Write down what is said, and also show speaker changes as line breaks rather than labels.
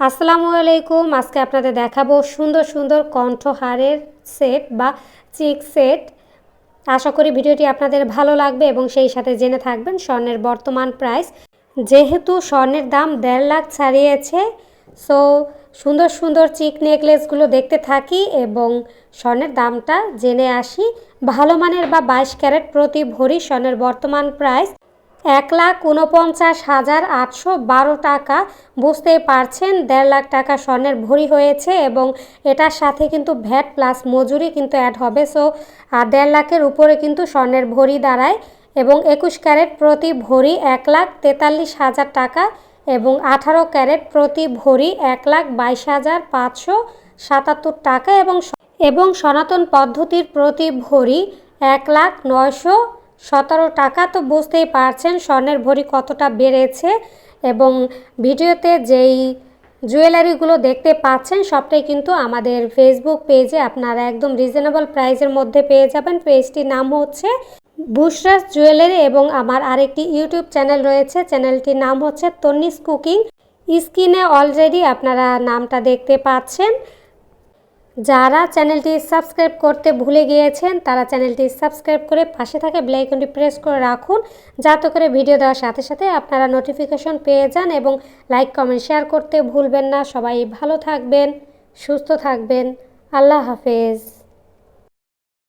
আসসালামু আলাইকুম। আজকে আপনাদের দেখাবো সুন্দর সুন্দর কণ্ঠহারের সেট বা চিক সেট। আশা করি ভিডিওটি আপনাদের ভালো লাগবে এবং সেই সাথে জেনে থাকবেন স্বর্ণের বর্তমান প্রাইস। যেহেতু স্বর্ণের দাম দেড় লাখ ছাড়িয়েছে সো সুন্দর সুন্দর চিক নেকলেসগুলো দেখতে থাকি এবং স্বর্ণের দামটা জেনে আসি। ভালো মানের বা বাইশ ক্যারেট প্রতি ভরি স্বর্ণের বর্তমান প্রাইস। এক লাখ উনপঞ্চাশ হাজার আটশো বারো টাকা বুঝতেই পারছেন, দেড় লাখ টাকা স্বর্ণের ভরি হয়েছে এবং এটার সাথে কিন্তু ভ্যাট প্লাস মজুরি কিন্তু অ্যাড হবে। সো আর দেড় লাখের উপরে কিন্তু স্বর্ণের ভরি দাঁড়ায় এবং একুশ ক্যারেট প্রতি ভরি এক লাখ তেতাল্লিশ হাজার টাকা এবং আঠারো ক্যারেট প্রতি ভরি এক লাখ বাইশ হাজার পাঁচশো সাতাত্তর টাকা এবং এবং সনাতন পদ্ধতির প্রতি ভরি এক লাখ নয়শো সতেরো টাকা তো বুঝতেই পারছেন স্বর্ণের ভরি কতটা বেড়েছে এবং ভিডিওতে যেই জুয়েলারিগুলো দেখতে পাচ্ছেন সবটাই কিন্তু আমাদের ফেসবুক পেজে আপনারা একদম রিজনেবল প্রাইসের মধ্যে পেয়ে যাবেন। পেজটির নাম হচ্ছে বুশরাস জুয়েলারি এবং আমার আরেকটি ইউটিউব চ্যানেল রয়েছে। চ্যানেলটির নাম হচ্ছে তন্নিস কুকিং স্ক্রিনে অলরেডি আপনারা নামটা দেখতে পাচ্ছেন। যারা চ্যানেলটি সাবস্ক্রাইব করতে ভুলে গিয়েছেন, তারা চ্যানেলটি সাবস্ক্রাইব করে পাশে থাকে ব্লাইকনটি প্রেস করে রাখুন, যাতে করে ভিডিও দেওয়ার সাথে সাথে আপনারা নোটিফিকেশন পেয়ে যান এবং লাইক, কমেন্ট, শেয়ার করতে ভুলবেন না। সবাই ভালো থাকবেন, সুস্থ থাকবেন। আল্লাহ হাফেজ।